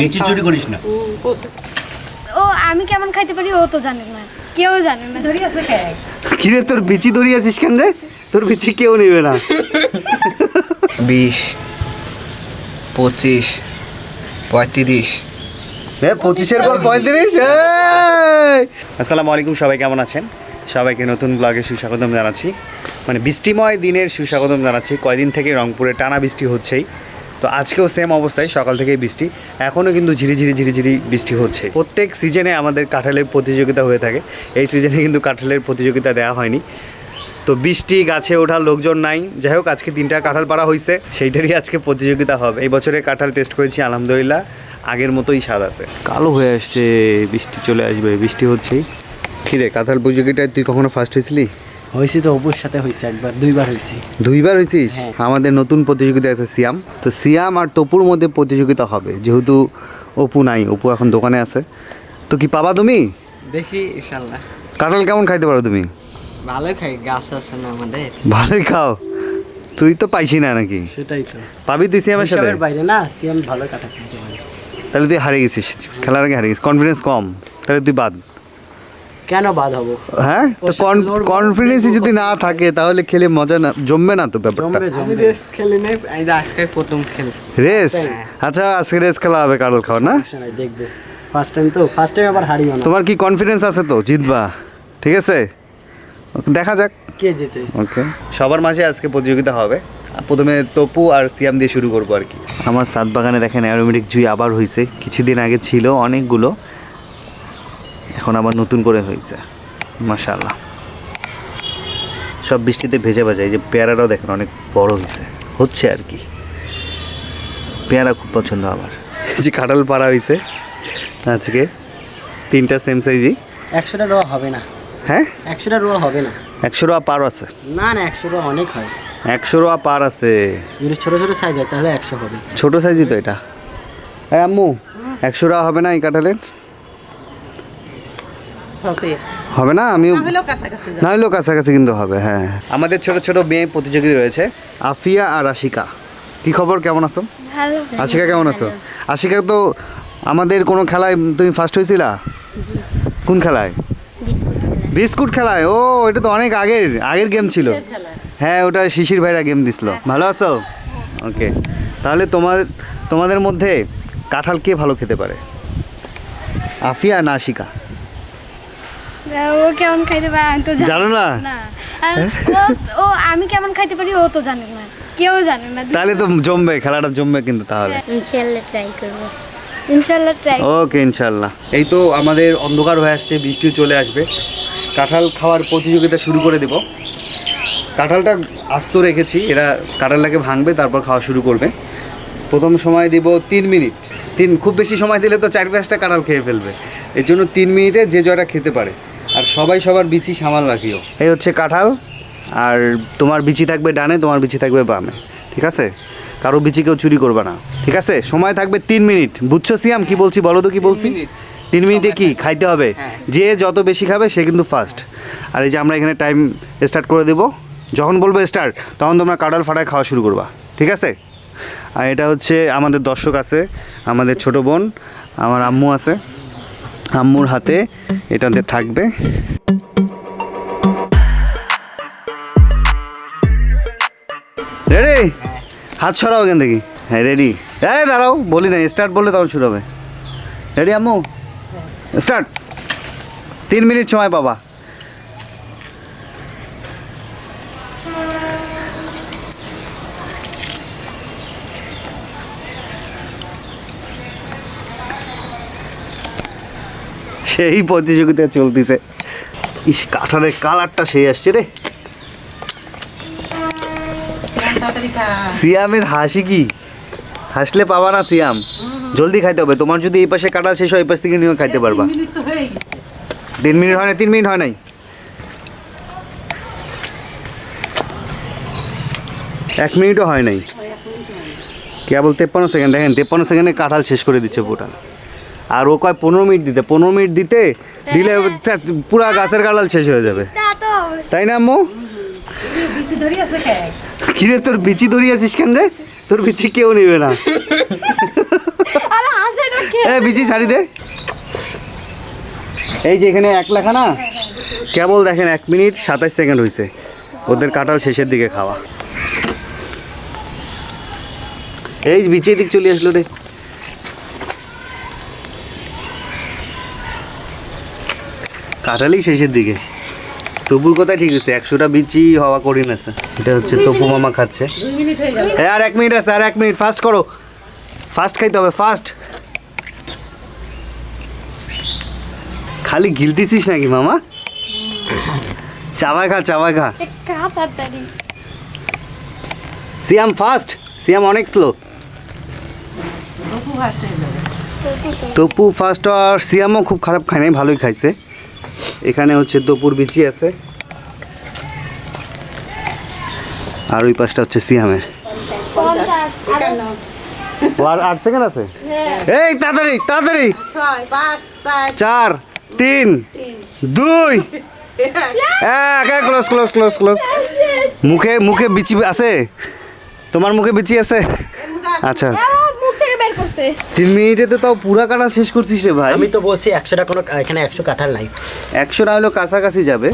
বিচি চুরি করিস না। ও আমি কেমন খাইতে পারি? ও তো জানে না। কেউ জানে না। ধরি আছে কিরে তোর বিচি ধরিয়েছিস কেন রে? তোর বিচি কেউ নেবে না। বিশ পঁচিশ পঁয়ত্রিশ। হ্যাঁ পঁচিশের পর পঁয়ত্রিশ? আসসালামু আলাইকুম সবাই কেমন আছেন? সবাইকে নতুন ব্লগে সুস্বাগতম জানাচ্ছি। মানে বৃষ্টিময় দিনের সুস্বাগতম জানাচ্ছি। কয়দিন থেকে রংপুরে টানা বৃষ্টি হচ্ছেই। তো আজকেও সেম অবস্থায় সকাল থেকেই বৃষ্টি। এখনও কিন্তু ঝিরিঝিরি ঝিরিঝিরি বৃষ্টি হচ্ছে। প্রত্যেক সিজনে আমাদের কাঁঠালের প্রতিযোগিতা হয়ে থাকে। এই সিজনে কিন্তু কাঁঠালের প্রতিযোগিতা দেওয়া হয়নি। তো বৃষ্টি গাছে ওঠার লোকজন নাই। যাই হোক আজকে তিনটা কাঁঠাল পাড়া হয়েছে সেইটারই আজকে প্রতিযোগিতা হবে। এই বছরে কাঁঠাল টেস্ট করেছি আলহামদুলিল্লাহ আগের মতোই স্বাদ আছে। কালো হয়ে আসছে বৃষ্টি চলে আসবে বৃষ্টি হচ্ছেই। কিরে কাঁঠাল প্রতিযোগিতায় তুই কখনো ফার্স্ট হয়েছিলি? হয়েছি তো অপুর সাথে হয়েছে একবার দুইবার হয়েছি। দুইবার হয়েছিস? আমাদের নতুন প্রতিযোগিতা আছে সিয়াম। তো সিয়াম আর টপুর মধ্যে প্রতিযোগিতা হবে যেহেতু অপু নাই অপু এখন দোকানে আছে। তো কি পাবা তুমি? দেখি ইনশাল্লাহ কাঁঠাল কেমন খাইতে পারো তুমি? ভালো খাই গাছ আছে না আমাদের। ভালোই খাও। তুই তো পাইছি না নাকি? সেটাই তো। পাবি তুই সিয়ামের সাথে? বাইরে না সিএম ভালো কাটা খেতে পারে। তাহলে তুই হারিয়ে গেছিস খেলার আগে হারিয়ে গেছিস কনফিডেন্স কম। তাহলে তুই বাদ। কেন বাদ হব? হ্যাঁ? তো কনফিডেন্সই যদি না থাকে তাহলে খেলে মজা না জমবে না তো ব্যাপারটা। জমবে আমি জমবে রেস খেলি নাই আজকে প্রথম খেলি। রেস আচ্ছা আজকে রেস খেলা হবে কারল খাও না? দেখবে। ফার্স্ট টাইম তো ফার্স্ট টাইম আবার হারিও না। তোমার কি কনফিডেন্স আছে তো? জিতবা। ঠিক আছে? দেখা যাক। কে যেতে ওকে। সবার মাঝে আজকে প্রতিযোগিতা হবে। প্রথমে তপু আর সিয়াম দিয়ে শুরু করব আর কি। আমার সাত বাগানে দেখেন অ্যারোমেটিক জুই আবার হয়েছে কিছুদিন আগে ছিল অনেকগুলো। এখন আবার নতুন করে হয়েছে। মাশাল্লাহ সব বৃষ্টিতে ভেজে ভেজে এই যে পেয়ারাটাও দেখেন অনেক বড় হয়েছে। হচ্ছে আর কি। পেয়ারা খুব পছন্দ আমার। এই যে কাঁঠাল পাড়া হয়েছে আজকে তিনটা সেম সাইজই একশোটা রোয়া হবে না। হ্যাঁ? একশোটা রোয়া হবে না। একশো রুপা পার আছে। না না একশো রোয়া অনেক হয়। একশো রোয়া পার আছে। যদি ছোটো ছোটো সাইজ হয় তাহলে একশো হবে। ছোট সাইজই তো এটা। হ্যাঁ আম্মু একশো টাকা হবে না এই কাঁঠালের? হবে। না? আমি না হলেও কাছাকাছি কিন্তু হবে হ্যাঁ। আমাদের ছোট ছোট মেয়ে প্রতিযোগী রয়েছে। আফিয়া আর আশিকা। কি খবর? কেমন আছো? ভালো। আশিকা কেমন আছো? আশিকা তো আমাদের কোনো খেলায় তুমি ফার্স্ট হয়েছিলা? কোন খেলায়? বিস্কুট খেলায়। ও এটা তো অনেক আগের আগের গেম ছিল। হ্যাঁ ওটা শিশির ভাইরা গেম দিছিল। ভালো আছো? ওকে। তাহলে তোমার তোমাদের মধ্যে কাঁঠাল কে ভালো খেতে পারে? আফিয়া না আশিকা? ও কেমন খাইতে পারে আমি তো জানো না? না। ও- ও আমি কেমন খাইতে পারি ও তো জানে না। কেউ জানে না তাহলে তো জমবে খেলাটা জমবে কিন্তু তাহলে। ট্রাই করব। ট্রাই ওকে এই তো আমাদের অন্ধকার হয়ে আসছে বৃষ্টিও চলে আসবে। কাঁঠাল খাওয়ার প্রতিযোগিতা শুরু করে দেব। কাঁঠালটা আস্ত রেখেছি এরা কাঁঠালটাকে ভাঙবে তারপর খাওয়া শুরু করবে। প্রথম সময় দিব তিন মিনিট। তিন খুব বেশি সময় দিলে তো চার পাঁচটা কাঁঠাল খেয়ে ফেলবে। এর জন্য তিন মিনিটে যে জয়টা খেতে পারে। সবাই সবার বিচি সামাল রাখিও। এই হচ্ছে কাঁঠাল আর তোমার বিচি থাকবে ডানে তোমার বিচি থাকবে বামে ঠিক আছে? কারও বিচি কেউ চুরি করবে না ঠিক আছে? সময় থাকবে তিন মিনিট। বুঝছ সিয়াম? কি বলছি বলো তো কি বলছি? তিন মিনিটে কি? খাইতে হবে। হ্যাঁ। যে যত বেশি খাবে সে কিন্তু ফার্স্ট আর এই যে আমরা এখানে টাইম স্টার্ট করে দেবো। যখন বলব স্টার্ট তখন তোমরা কাঁঠাল ফাটায় খাওয়া শুরু করবা ঠিক আছে? আর এটা হচ্ছে আমাদের দর্শক আছে আমাদের ছোট বোন আমার আম্মু আছে। আম্মুর হাতে এটাতে থাকবে। রেডি হাত ছড়াও এখান থেকে। হ্যাঁ রেডি হ্যাঁ দাঁড়াও, বলি না স্টার্ট বললে তখন শুরু হবে। রেডি আম্মু? স্টার্ট তিন মিনিট সময় পাবা। সেই প্রতিযোগিতা চলতেছে। ইস, কাঁঠালের কালারটা সেই আসছে রে। সিয়ামের হাসি কি? হাসলে পাবা না সিয়াম। জলদি খাইতে হবে। তোমার যদি এই পাশে কাঁঠাল শেষ হয়, এই পাশ থেকে নিয়েও খাইতে পারবা। তিন মিনিট হয় না তিন মিনিট হয় নাই। এক মিনিটও হয় নাই। কেবল তেপ্পান্ন সেকেন্ড। দেখেন, তেপ্পান্ন সেকেন্ডে কাঁঠাল শেষ করে দিচ্ছে পুরা আর ও কয় পনেরো মিনিট দিতে পনেরো মিনিট দিতে দিলে পুরা গাছের কাঁঠাল শেষ হয়ে যাবে। তাই না আম্মু? কিরে তোর বিচি ধরিয়েছিস কেন রে? তোর বিচি কেউ নেবে না। এ বিচি ছাড়ি দে। এই যে এখানে এক লেখা না? কেবল দেখেন এক মিনিট সাতাশ সেকেন্ড হয়েছে ওদের কাঁঠাল শেষের দিকে খাওয়া। এই বিচি দিক চলে আসলো রে। কাঁঠালই শেষের দিকে। তবুর কথা ঠিক আছে একশোটা বিচি হওয়া করি আছে। এটা হচ্ছে তপু মামা খাচ্ছে। আর এক মিনিট আছে আর এক মিনিট ফাস্ট করো। ফাস্ট খাইতে হবে ফাস্ট খালি গিলতিছিস নাকি মামা? চাবাই খা চাবাই খা। সিয়াম ফাস্ট সিয়াম অনেক স্লো তপু ফার্স্ট আর সিয়ামও খুব খারাপ খায় নাই ভালোই খাইছে। এখানে হচ্ছে দুপুর বিচি আছে। আর ওই পাশটা হচ্ছে সিয়ামের। আট সেকেন্ড আছে? এই, তাড়াতাড়ি তাড়াতাড়ি। চার, তিন, দুই, এক ক্লোজ ক্লোজ ক্লোজ ক্লোজ মুখে মুখে বিচি আছে? তোমার মুখে বিচি আছে? আচ্ছা। করছে। তিন মিনিটে তো তাও পুরা কাঁঠাল শেষ করছিস রে ভাই। আমি তো বলছি একশোটা কোনো এখানে একশো কাঠার নাই। একশো না হলেও কাছাকাছি যাবে।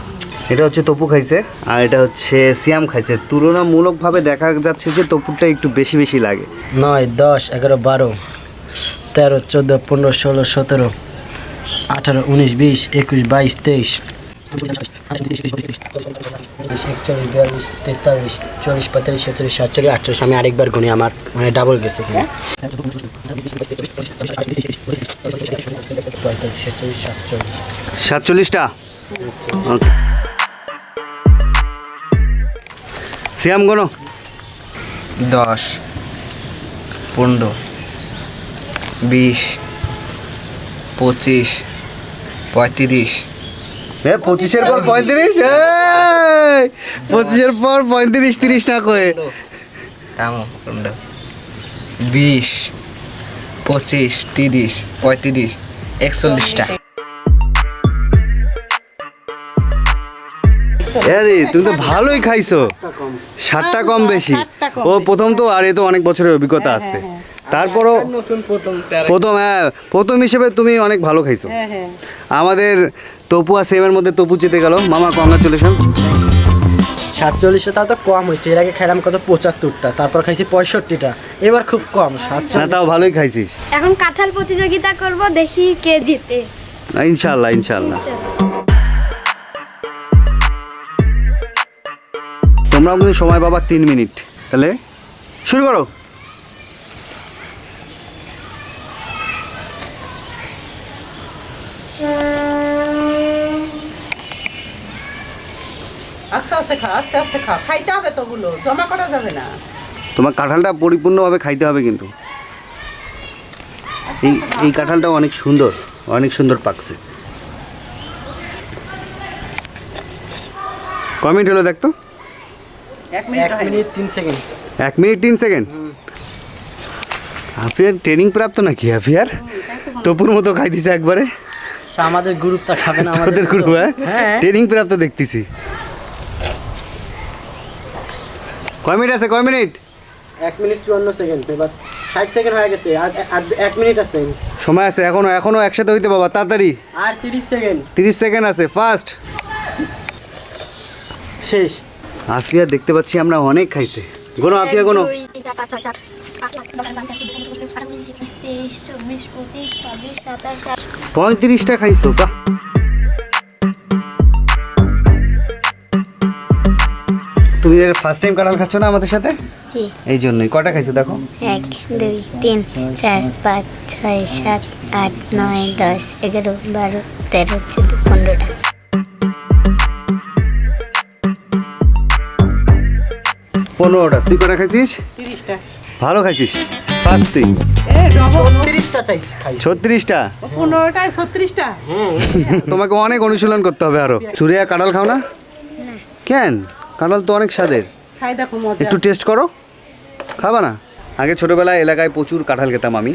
এটা হচ্ছে তপু খাইছে আর এটা হচ্ছে সিয়াম খাইছে। তুলনামূলকভাবে দেখা যাচ্ছে যে তপুরটা একটু বেশি বেশি লাগে। নয় দশ এগারো বারো তেরো চোদ্দ পনেরো ষোলো সতেরো আঠারো উনিশ বিশ একুশ বাইশ তেইশ। একচল্লিশ বিয়াল্লিশ তেতাল্লিশ চল্লিশ পঁয়তাল্লিশ ছেচল্লিশ সাতচল্লিশ আটচল্লিশ আমি আরেকবার গুনি আমার মানে ডাবল গেছে এখানে। পঁয়তাল্লিশ ছেচল্লিশ সাতচল্লিশ সাতচল্লিশটা সিয়াম কোনো দশ পনেরো বিশ পঁচিশ পঁয়ত্রিশ এ পঁচিশের পর পঁয়ত্রিশ পঁচিশের পর পঁয়ত্রিশ তিরিশ না কয়ে। বিশ পঁচিশ তিরিশ পঁয়ত্রিশ একচল্লিশটা। আরে তুমি তো ভালোই খাইছো। ষাটটা কম। বেশি। ও প্রথম তো আর এ তো অনেক বছরের অভিজ্ঞতা আছে। তারপরও প্রথম প্রথম হ্যাঁ প্রথম হিসেবে তুমি অনেক ভালো খাইছো। আমাদের তপু আর সেমের মধ্যে তপু চেতে গেল। মামা কংগ্রাচুলেশন সাতচল্লিশে তা তো কম হয়েছে এর আগে খাইলাম কত পঁচাত্তরটা তারপর খাইছি পঁয়ষট্টিটা এবার খুব কম না সাতচল্লিশ তাও ভালোই খাইছিস। এখন কাঁঠাল প্রতিযোগিতা করব দেখি কে জিতে। না, ইনশাল্লাহ ইনশাল্লাহ তোমরাও কিন্তু সময় পাবা তিন মিনিট তাহলে শুরু করো। আস্তে আস্তে খাও আস্তে আস্তে খাও খাইতে হবে তো ওগুলো জমা করা যাবে না। তোমার কাঁঠালটা পরিপূর্ণভাবে খাইতে হবে কিন্তু। এই এই কাঁঠালটা অনেক সুন্দর অনেক সুন্দর পাকছে। কমেন্ট হলো দেখতো? এক মিনিট তিন সেকেন্ড। এক মিনিট তিন সেকেন্ড? হাফিয়ার ট্রেনিং প্রাপ্ত নাকি হাফিয়ার? তপুর মতো খাই দিছে একবারে। আমাদের গ্রুপটা খাবে না আমাদের করব হ্যাঁ? হ্যাঁ। ট্রেনিং প্রাপ্ত দেখতেছি। কয় মিনিট আছে কয় মিনিট? এক মিনিট চুয়ান্ন সেকেন্ড এবার ষাট সেকেন্ড হয়ে গেছে আর এক মিনিট আছে। সময় আছে এখনও এখনও একসাথে হইতে বাবা তাড়াতাড়ি। আর তিরিশ সেকেন্ড। তিরিশ সেকেন্ড আছে ফার্স্ট শেষ। আফিয়া দেখতে পাচ্ছি আমরা অনেক খাইছে। কোনো আফিয়া কোনো পঁয়ত্রিশটা খাইছো চার, তুমি এর ফার্স্ট টাইম কাঁঠাল খাচ্ছ না আমাদের সাথে? জি। এই জন্যই। কটা খাইছো দেখো? এক দুই তিন চার পাঁচ ছয় সাত আট নয় দশ এগারো বারো তেরো চোদ্দ পনেরোটা। পনেরোটা। তুই কটা খাইছিস? ভালো খাইছিস। ফার্স্ট তুই এ ডবল তিরিশটা চাইছি খাই ছত্রিশটা? পনেরোটায় ছত্রিশটা? তোমাকে অনেক অনুশীলন করতে হবে আরও। চুরিয়া কাঁঠাল খাও না। কেন? কাঁঠাল তো অনেক স্বাদের। খাই দেখো একটু টেস্ট করো। খাবা না? আগে ছোটোবেলায় এলাকায় প্রচুর কাঁঠাল খেতাম আমি।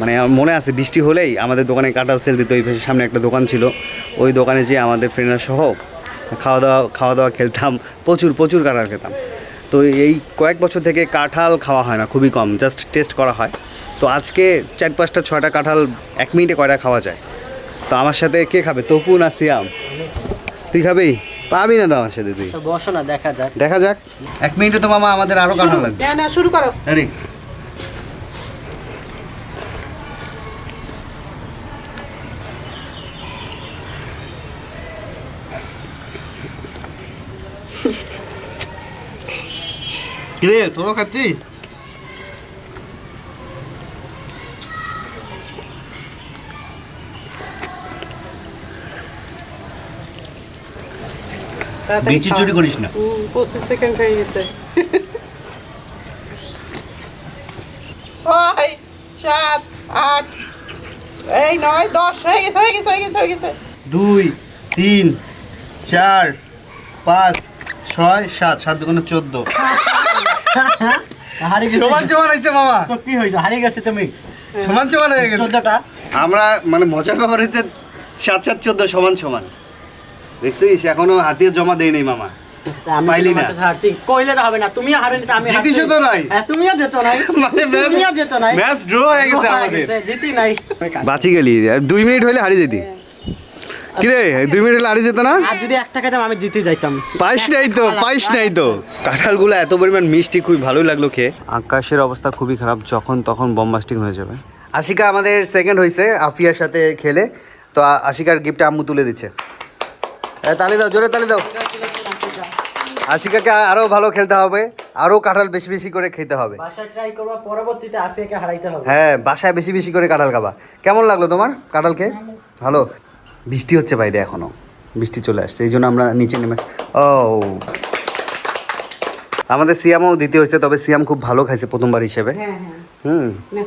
মানে আমার মনে আছে বৃষ্টি হলেই আমাদের দোকানে কাঁঠাল সেল দিত। ওই সামনে একটা দোকান ছিল। ওই দোকানে যেয়ে আমাদের ফ্রেন্ডরা সহ খাওয়া দাওয়া খাওয়া দাওয়া খেলতাম। প্রচুর প্রচুর কাঁঠাল খেতাম। তো এই কয়েক বছর থেকে কাঁঠাল খাওয়া হয় না খুবই কম। জাস্ট টেস্ট করা হয়। তো তো আজকে চার পাঁচটা ছয়টা কাঁঠাল এক মিনিটে কয়টা খাওয়া যায়? তো আমার সাথে কে খাবে? তপু না সিয়াম? তুই খাবি? পাবি না তো আমার সাথে তুই? বসো না দেখা যাক। দেখা যাক। এক মিনিটে তো মামা আমাদের আরও কাঁঠাল লাগবে। না না শুরু করো। রেডি রে তোরা খাচ্ছি তাড়াতাড়ি বিচি। চুরি করিস না। পঁচিশ সেকেন্ড হয়ে গেছে। ছয় সাত আট এই নয় দশ হয়ে গেছে হয়ে গেছে হয়ে গেছে হয়ে গেছে। দুই তিন চার পাঁচ ছয় সাত সাত দোকানে চোদ্দ। হারিয়ে গেছে। সমান সমান হয়েছে মামা। তো কি হয়েছে? হারিয়ে গেছে তুমি? সমান সমান হয়ে গেছে। চোদ্দটা? আমরা মানে মজার ব্যাপার হচ্ছে সাত সাত চোদ্দ সমান সমান। দেখছিস? এখনও হাতিয়ে জমা দেয় নেই মামা পাইলি না। কইলে তো হবে না তুমিও হারেনি আমি জিতিসও তো নাই। হ্যাঁ, তুমিও যেত নাই। মানে তুমিও যেত নাই। ম্যাচ ড্র হয়ে গেছে আমাদের। জিতি নাই। বাঁচি গেলি। দুই মিনিট হলে হারিয়ে যেতি। কিরে দুই মিনিট হলে হারিয়ে যেত না? আর যদি এক টাকা দাম আমি জিতে যাইতাম। পাইস নাই তো পাইস নাই তো। কাঁঠালগুলো এত পরিমাণ মিষ্টি খুবই ভালোই লাগল খেয়ে। আকাশের অবস্থা খুবই খারাপ যখন তখন বম্বাস্টিং হয়ে যাবে। আশিকা আমাদের সেকেন্ড হয়েছে আফিয়ার সাথে খেলে। তো আশিকার গিফটটা আম্মু তুলে দিচ্ছে। তালি দাও জোরে তালি দাও। আশিকাকে আরও ভালো খেলতে হবে আরও কাঁঠাল বেশি বেশি করে খেতে হবে। বাসায় ট্রাই করবা পরবর্তীতে আফিয়াকে হারাইতে হবে। হ্যাঁ বাসায় বেশি বেশি করে কাঁঠাল খাবা। কেমন লাগল তোমার কাঁঠাল খেয়ে ভালো? বৃষ্টি হচ্ছে বাইরে এখনও বৃষ্টি চলে আসছে এই জন্য আমরা নিচে নেমে ও। আমাদের সিয়ামও দিতে হয়েছে তবে সিয়াম খুব ভালো খাইছে প্রথমবার হিসেবে। হ্যাঁ হ্যাঁ। হুম। নে।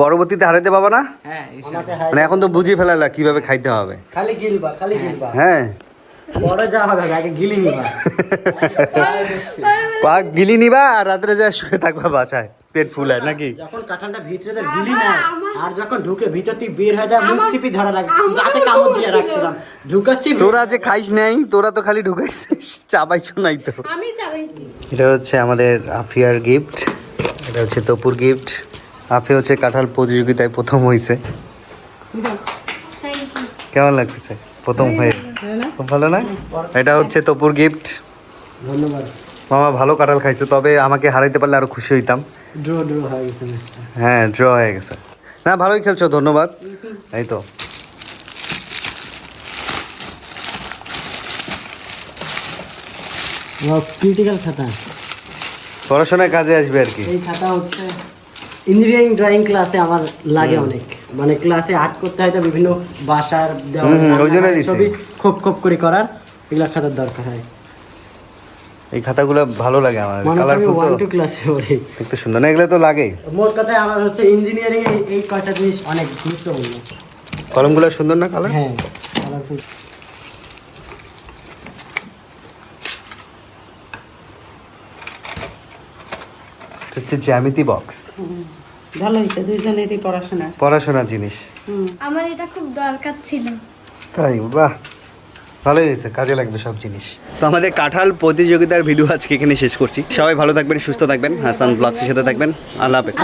পরবর্তীতে হারাইতে পাবা না? হ্যাঁ মানে এখন তো বুঝিয়ে ফেলালা কীভাবে খাইতে হবে। খালি গিলবা খালি গিলবা। হ্যাঁ। পরে যা হবে আগে গিলি নিবা। পাক গিলি নিবা আর রাত্রে যা শুয়ে থাকবা বাসায়। পেট ফুলায় নাকি? যখন কাঁঠালটা ভিতরে গিলি নেয় আর যখন ঢুকে ভিতর থেকে বের হয়ে যায় মুখ চিপি ধরা লাগে। যাতে কামড় দিয়ে রাখছিলাম। ঢুকাচ্ছি তোরা যে খাইস নাই তোরা তো খালি ঢুকাইছিস চাবাইছো নাই তো। আমি এটা হচ্ছে আমাদের আফিয়ার গিফট এটা হচ্ছে তপুর গিফট আফি হচ্ছে কাঁঠাল প্রতিযোগিতায় প্রথম হয়েছে কেমন লাগতেছে? প্রথম হয়ে। খুব ভালো না? এটা হচ্ছে তপুর গিফট ধন্যবাদ। মামা ভালো কাঁঠাল খাইছে তবে আমাকে হারাইতে পারলে আরও খুশি হইতাম। ড্র ড্র হয়ে হ্যাঁ ড্র হয়ে গেছে। না ভালোই খেলছো ধন্যবাদ। এই তো। ক্রিটিক্যাল খাতা। পড়াশোনায় কাজে আসবে আর কি। এই খাতা হচ্ছে ইঞ্জিনিয়ারিং ড্রয়িং ক্লাসে আমার লাগে অনেক। মানে ক্লাসে আর্ট করতে হয় তো বিভিন্ন বাসার। ছবি খোপ খোপ করে করার এগুলা খাতার দরকার হয়। এই খাতাগুলো ভালো লাগে আমার। কালারফুল তো। টু ক্লাসে পড়ি। দেখতে সুন্দর। না এগুলো তো লাগে। মোট কথায় আমার হচ্ছে ইঞ্জিনিয়ারিং এই কয়টা জিনিস অনেক গুরুত্বপূর্ণ। কলমগুলো সুন্দর না কালার হ্যাঁ colourful। হচ্ছে জ্যামিতি বক্স। ভালো হয়েছে দুইজনেরই পড়াশোনা পড়াশোনা জিনিস। আমার এটা খুব দরকার ছিল। তাই বাহ। ভালোই হয়েছে কাজে লাগবে সব জিনিস। তো আমাদের কাঁঠাল প্রতিযোগিতার ভিডিও আজকে এখানে শেষ করছি। সবাই ভালো থাকবেন সুস্থ থাকবেন। হাসান ব্লগসের সাথে থাকবেন। আল্লাহ হাফেজ।